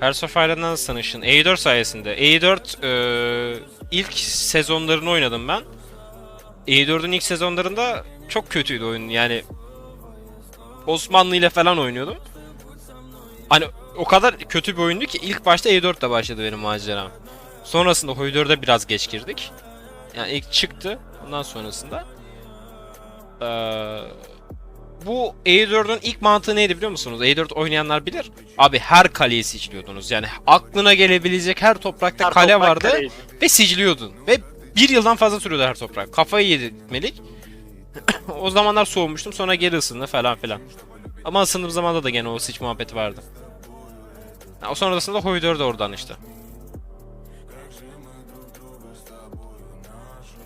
Hearts of Iron'dan tanışın. E4 sayesinde. E4 e, ilk sezonlarını oynadım ben. E4'ün ilk sezonlarında çok kötüydü oyun. Yani Osmanlı ile falan oynuyordum. Hani o kadar kötü bir oyundu ki ilk başta E4'te başladı benim maceram. Sonrasında 4'e biraz geç girdik. Yani ilk çıktı. Ondan sonrasında eee, bu E4'ün ilk mantığı neydi biliyor musunuz? E4 oynayanlar bilir. Abi her kaleyi siciliyordunuz. Yani aklına gelebilecek her toprakta Her kale toprak vardı kaleydi. ve siciliyordun. Ve bir yıldan fazla sürüyordu her toprak. Kafayı yedi Melik. o zamanlar soğumuştum sonra geri ısındı falan filan. Ama ısındığım zamanda da gene o siç muhabbeti vardı. O sonrasında Hoi 4 oradan işte.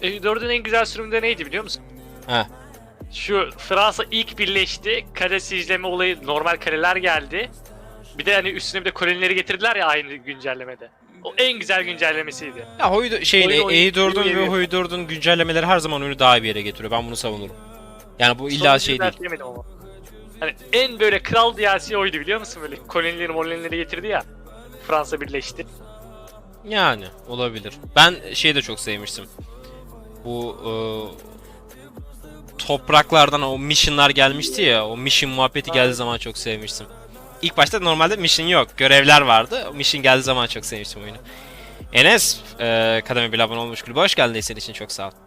E4'ün en güzel sürümde neydi biliyor musun? He. Şu Fransa ilk birleşti. Kale sicileme olayı normal kaleler geldi. Bir de hani üstüne bir de kolonileri getirdiler ya aynı güncellemede. O en güzel güncellemesiydi. Ya oyun- E4'ün oyun ve 4'ün güncellemeleri her zaman oyunu daha iyi bir yere getiriyor. Ben bunu savunurum. Yani bu illa Sonunu şey değil. Hani en böyle kral DLC oydu biliyor musun böyle kolonileri molonileri getirdi ya. Fransa birleşti. Yani olabilir. Ben şeyi de çok sevmiştim. Bu e, topraklardan o missionlar gelmişti ya. O mission muhabbeti geldiği zaman çok sevmiştim. İlk başta normalde mission yok. Görevler vardı. O mission geldiği zaman çok sevmiştim oyunu. Enes, e, Kademe bir abone olmuş kulübe hoş geldin. Senin için çok sağ ol.